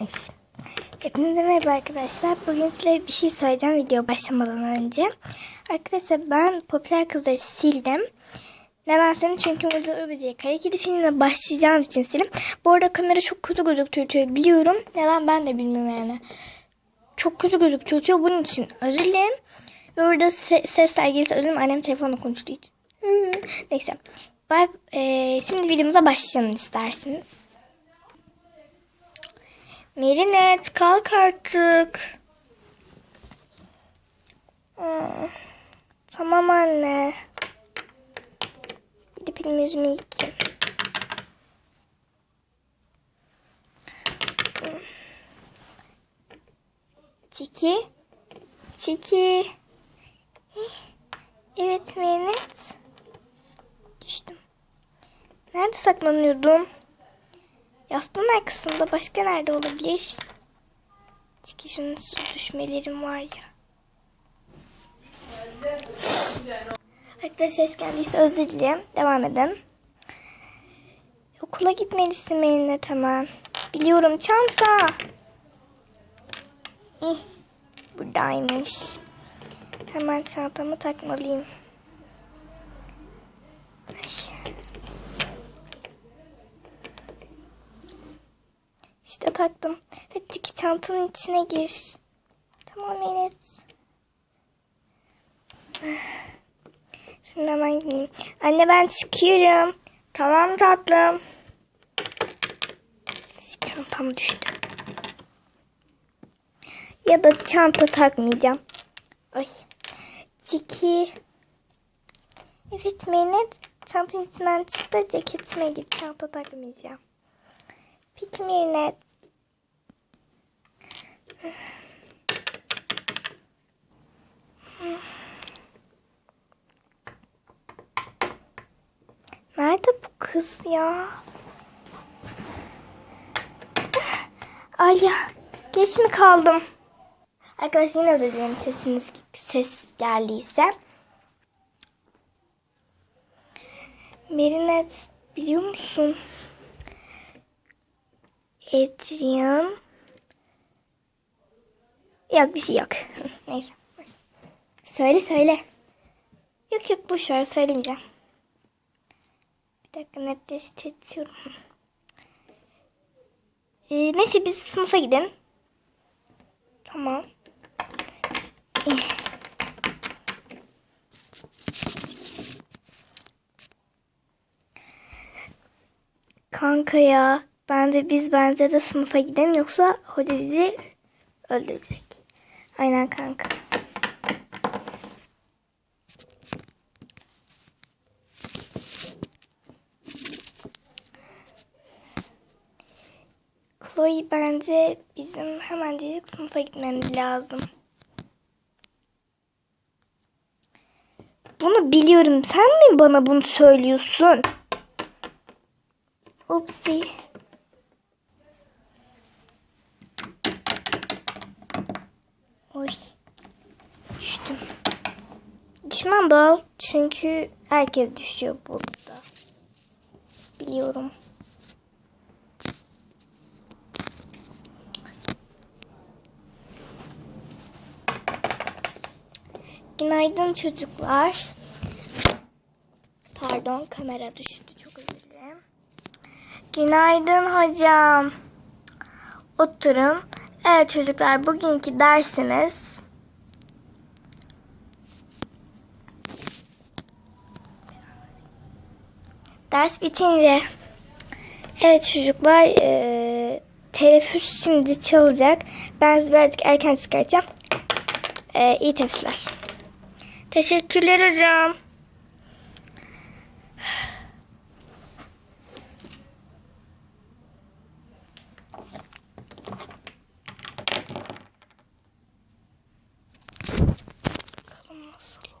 Ay. Hepinize merhaba arkadaşlar. Bugün size bir şey söyleyeceğim video başlamadan önce. Arkadaşlar ben Popüler Kızları sildim. Neden sildim? Çünkü Mucize Öbece'ye Kara filmine başlayacağım için sildim. Bu arada kamera çok kötü gözüküyor biliyorum. Neden ben de bilmiyorum yani. Çok kötü gözüküyor. Bunun için özür dilerim. Ve orada se- ses sergisi özür dilerim. Annem telefonla konuştuğu için. Neyse. Bye. Ee, şimdi videomuza başlayalım isterseniz. Merinet kalk artık. Tamam anne. Gidip elimi yüzümü. Çiki. Çiki. Evet Merinet. Düştüm. Nerede saklanıyordun? Yastığın arkasında başka nerede olabilir? Çünkü şunun düşmelerim var ya. Arkadaşlar ses geldiyse özür dilerim. Devam edin. Okula gitmelisin Merinet hemen. Biliyorum çanta. İh, buradaymış. Hemen çantamı takmalıyım. Ay. Taktım. Hadi ki çantanın içine gir. Tamam evet. Şimdi hemen gideyim. Anne ben çıkıyorum. Tamam tatlım. Çantam düştü. Ya da çanta takmayacağım. Ay. Çiki. Evet Mehmet. Çantanın içinden çıktı. Ceketime git. Çanta takmayacağım. Peki Merinet. Nerede bu kız ya? Alya, geç mi kaldım? Arkadaşlar yine özür dilerim sesiniz ses geldiyse. Merinet biliyor musun? Adrian. Yok bir şey yok. Neyse. Söyle söyle. Yok yok boş ver söylemeyeceğim. Bir dakika netleştiriyorum. Ee, neyse biz sınıfa gidelim. Tamam. Kanka ya. Ben de biz bence de sınıfa gidelim yoksa hoca bizi öldürecek. Aynen kanka. Chloe bence bizim hemencecik sınıfa gitmemiz lazım. Bunu biliyorum. Sen mi bana bunu söylüyorsun? Upsi. Oy. Düştüm. Düşman doğal çünkü herkes düşüyor burada. Biliyorum. Günaydın çocuklar. Pardon kamera düştü çok özür dilerim. Günaydın hocam. Oturun. Evet çocuklar bugünkü dersimiz Ders bitince. Evet çocuklar e, teneffüs şimdi çalacak. Ben sizi birazcık erken çıkartacağım. E, iyi teneffüsler. Teşekkürler hocam. Bakalım nasıl.